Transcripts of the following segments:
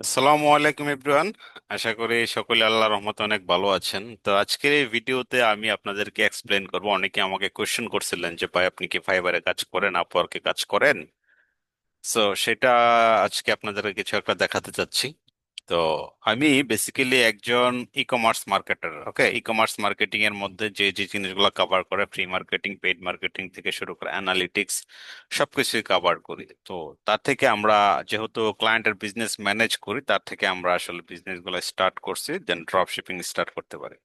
আসসালামু আলাইকুম এভরিওয়ান। আশা করি সকলে আল্লাহর রহমতে অনেক ভালো আছেন। তো আজকের এই ভিডিওতে আমি আপনাদেরকে এক্সপ্লেন করব। অনেকে আমাকে কোশ্চেন করছিলেন যে, ভাই, আপনি কি ফাইবারে কাজ করেন? আপওয়ার্কে কাজ করেন? সো সেটা আজকে আপনাদেরকে কিছু একটা দেখাতে চাচ্ছি। তো আমি বেসিক্যালি একজন e commerce marketer okay e commerce marketing এর মধ্যে যে যে জিনিসগুলো কভার করে ফ্রি মার্কেটিং পেড মার্কেটিং থেকে শুরু করে অ্যানালিটিক্স সবকিছুই কভার করি। তো তার থেকে আমরা যেহেতু ক্লায়েন্টের বিজনেস ম্যানেজ করি, তার থেকে আমরা আসলে বিজনেসগুলো স্টার্ট করছি দেন ড্রপ শিপিং স্টার্ট করতে পারি।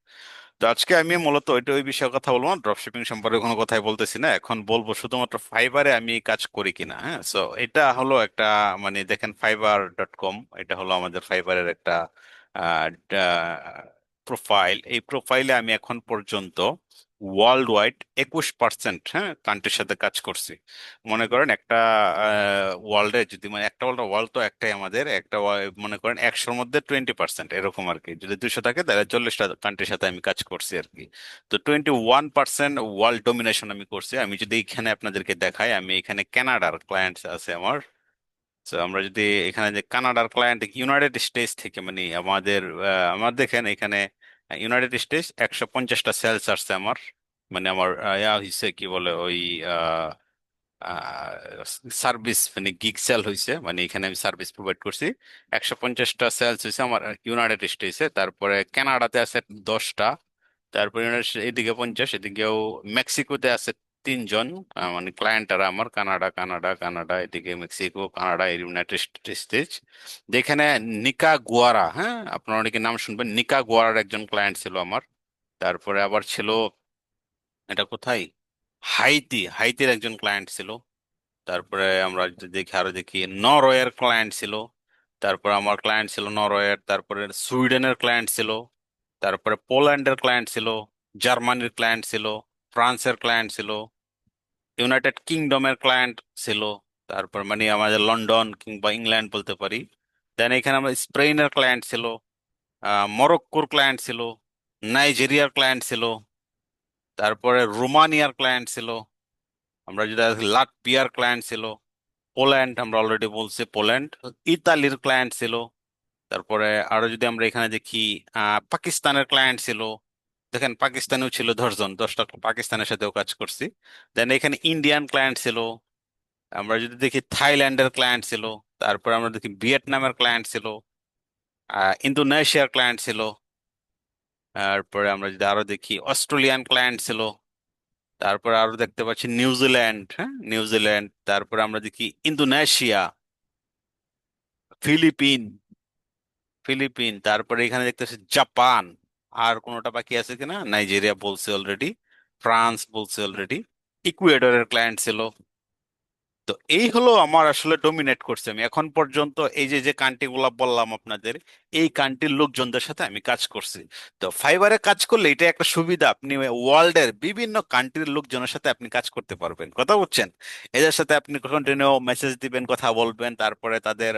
তো আজকে আমি মূলত ওইটা ওই বিষয়ে কথা বলব না ড্রপ শিপিং সম্পর্কে কোনো কথাই বলতেছি না। এখন বলব শুধুমাত্র ফাইবারে আমি কাজ করি কিনা হ্যাঁ? সো এটা হলো একটা মানে দেখেন ফাইবার ডট কম এটা হলো আমাদের ফাইবারের একটা প্রোফাইল এই প্রোফাইলে আমি এখন পর্যন্ত ওয়ার্ল্ড ওয়াইড একুশ পার্সেন্ট হ্যাঁ কান্ট্রির সাথে কাজ করছি। মনে করেন একটা ওয়ার্ল্ডে যদি মানে একটা ওয়ার্ল্ড ওয়ার্ল্ড তো একটাই আমাদের, একটা মনে করেন একশোর মধ্যে টোয়েন্টি পার্সেন্ট এরকম আর কি যদি দুশো থাকে, তাহলে চল্লিশটা কান্ট্রির সাথে আমি কাজ করছি আর কি তো twenty one percent world domination আমি করছি। আমি যদি এখানে আপনাদেরকে দেখাই, আমি এখানে কানাডার ক্লায়েন্টস আছে আমার। তো আমরা যদি এখানে যে কানাডার ক্লায়েন্ট ইউনাইটেড স্টেটস থেকে মানে আমাদের আমার দেখেন এখানে ইউনাইটেড স্টেটস একশো পঞ্চাশটা সেলস আসছে আমার। মানে আমার ইয়া হয়েছে কি বলে ওই সার্ভিস মানে গিগ সেল হয়েছে মানে এখানে আমি সার্ভিস প্রোভাইড করছি। একশো পঞ্চাশটা সেলস হয়েছে আমার ইউনাইটেড স্টেটসে তারপরে কানাডাতে আছে দশটা। তারপরে ইউনাইটেড এদিকে পঞ্চাশ, এদিকেও মেক্সিকোতে আছে তিনজন মানে ক্লায়েন্টরা আমার, কানাডা কানাডা কানাডা, এদিকে মেক্সিকো, কানাডা ইউনাইটেড স্টেটস যেখানে নিকা গুয়ারা হ্যাঁ আপনারা অনেকে নাম শুনবেন নিকা গুয়ারার একজন ক্লায়েন্ট ছিল আমার। তারপরে আবার ছিল, এটা কোথায়? হাইতি, হাইতির একজন ক্লায়েন্ট ছিল। তারপরে আমরা দেখি, আরও দেখি, নরওয়ের ক্লায়েন্ট ছিল। তারপরে আমার ক্লায়েন্ট ছিল নরওয়ের, তারপরে সুইডেনের ক্লায়েন্ট ছিল। তারপরে পোল্যান্ডের ক্লায়েন্ট ছিল, জার্মানির ক্লায়েন্ট ছিল, ফ্রান্সের ক্লায়েন্ট ছিল। ইউনাইটেড কিংডমের ক্লায়েন্ট ছিল, তারপর মানে আমাদের লন্ডন কিংবা ইংল্যান্ড বলতে পারি। দেন এখানে আমরা স্পেনের ক্লায়েন্ট ছিল মরক্কোর ক্লায়েন্ট ছিল নাইজেরিয়ার ক্লায়েন্ট ছিল, তারপরে রোমানিয়ার ক্লায়েন্ট ছিল, আমরা দেখি লাটভিয়ার ক্লায়েন্ট ছিল পোল্যান্ড আমরা অলরেডি বলছি পোল্যান্ড ইতালির ক্লায়েন্ট ছিল, তারপরে আরও যদি আমরা এখানে দেখি পাকিস্তানের ক্লায়েন্ট ছিল দেখেন পাকিস্তানেও ছিল দশজন, দশটা পাকিস্তানের সাথেও কাজ করছি। দেন এখানে ইন্ডিয়ান ক্লায়েন্ট ছিল, আমরা যদি দেখি থাইল্যান্ডের ক্লায়েন্ট ছিল, তারপর আমরা দেখি ভিয়েতনামের ক্লায়েন্ট ছিল ইন্দোনেশিয়ার ক্লায়েন্ট ছিল, তারপরে আমরা যদি আরও দেখি অস্ট্রেলিয়ান ক্লায়েন্ট ছিল, তারপরে আরও দেখতে পাচ্ছি নিউজিল্যান্ড হ্যাঁ নিউজিল্যান্ড তারপরে আমরা দেখি ইন্দোনেশিয়া ফিলিপিন ফিলিপিন তারপরে এখানে দেখতে পাচ্ছি জাপান আর কোনোটা বাকি আছে কিনা? নাইজেরিয়া বলছে অলরেডি ফ্রান্স বলছে অলরেডি ইকুয়েডরের ক্লায়েন্ট ছিল। তো এই হলো আমার আসলে ডোমিনেট করছে আমি। এখন পর্যন্ত এই যে যে কান্ট্রি গুলা বললাম আপনাদের, এই কান্ট্রির লোকজনদের সাথে আমি কাজ করছি। তো ফাইবারে কাজ করলে এটা একটা সুবিধা, আপনি ওয়ার্ল্ডের বিভিন্ন কান্ট্রির লোকজনের সাথে আপনি কাজ করতে পারবেন। কথা বুঝছেন? এদের সাথে আপনি কন্টিনিউ মেসেজ দিবেন, কথা বলবেন, তারপরে তাদের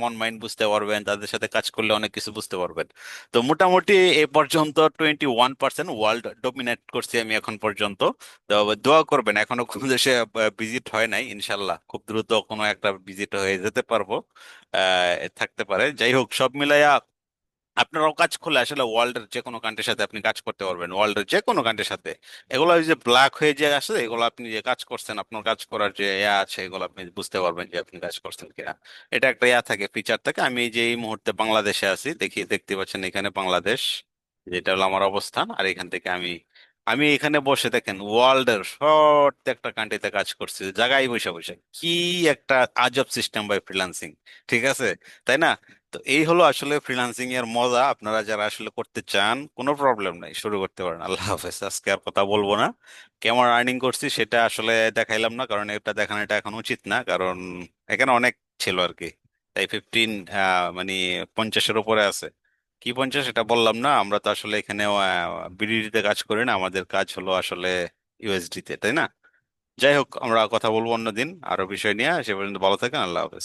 মন মাইন্ড বুঝতে পারবেন, তাদের সাথে কাজ করলে অনেক কিছু বুঝতে পারবেন। তো মোটামুটি এ পর্যন্ত twenty one percent world dominate করছি আমি এখন পর্যন্ত। তো দোয়া করবেন, এখনও কোনো দেশে ভিজিট হয় নাই, ইনশাল্লাহ। খুব দ্রুত কোনো একটা ভিজিট হয়ে যেতে পারব থাকতে পারে। যাই হোক, সব মিলাইয়া আপনারাও কাজ করলে আসলে ওয়ার্ল্ডের যে কোনো কান্ট্রির সাথে আপনি কাজ করতে পারবেন। ওয়ার্ল্ডের যে কোনো কান্ট্রির সাথে। এগুলো ওই যে ব্ল্যাক হয়ে যে আসে, এগুলো আপনি যে কাজ করছেন, আপনার কাজ করার যে ইয়া আছে, এগুলো আপনি বুঝতে পারবেন যে আপনি কাজ করছেন কিনা। এটা একটা ইয়া থাকে ফিচার থাকে। আমি যে এই মুহূর্তে বাংলাদেশে আছি, দেখি, দেখতে পাচ্ছেন এখানে বাংলাদেশ, যেটা হলো আমার অবস্থান। আর এখান থেকে আমি আমি এখানে বসে দেখেন ওয়ার্ল্ড এর ওয়ার্ল্ডের প্রত্যেকটা কান্ট্রিতে কাজ করছি জায়গায় বসে বসে। কি একটা আজব সিস্টেম বাই ফ্রিল্যান্সিং ঠিক আছে? তাই না? তো এই হলো আসলে ফ্রিল্যান্সিং এর মজা। আপনারা যারা আসলে করতে চান, কোনো প্রবলেম নাই, শুরু করতে পারেন। আল্লাহ হাফেজ, আজকে আর কথা বলব না। কেমন আর্নিং করছি সেটা আসলে দেখাইলাম না, কারণ এটা দেখানোটা এখন উচিত না, কারণ এখানে অনেক ছিল আর কি। তাই ফিফটিন মানে পঞ্চাশের উপরে আছে। কি পঞ্চাশ এটা বললাম না। আমরা তো আসলে এখানে বিডিডিতে কাজ করি না। আমাদের কাজ হলো আসলে ইউএসডি তে তাই না? যাই হোক, আমরা কথা বলব অন্যদিন আরও বিষয় নিয়ে। সে পর্যন্ত ভালো থাকেন, আল্লাহ হাফেজ।